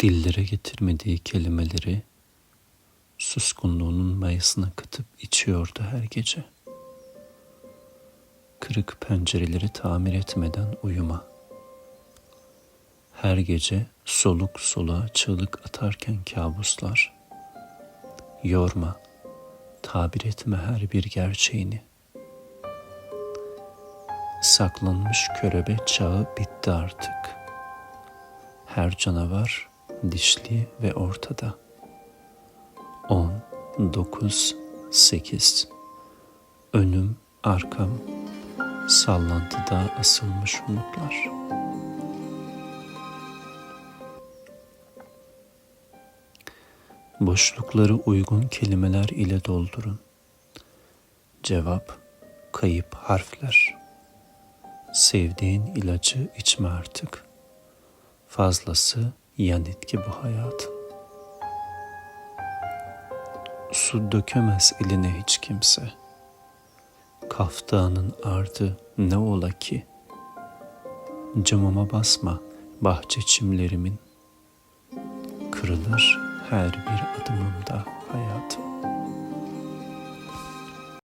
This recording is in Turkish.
Dillere getirmediği kelimeleri suskunluğunun mayasına katıp içiyordu her gece. Kırık pencereleri tamir etmeden uyuma. Her gece soluk soluğa çığlık atarken kabuslar. Yorma, tabir etme her bir gerçeğini. Saklanmış körebe çağı bitti artık. Her canavar dişli ve ortada. On, dokuz, sekiz. Önüm, arkam, sallantıda asılmış umutlar. Boşlukları uygun kelimeler ile doldurun. Cevap, kayıp harfler. Sevdiğin ilacı içme artık. Fazlası yan etki bu hayatın. Su dökemez eline hiç kimse. Kaftanın ardı ne ola ki? Camıma basma bahçe çimlerimin. Kırılır her bir adımımda hayatım.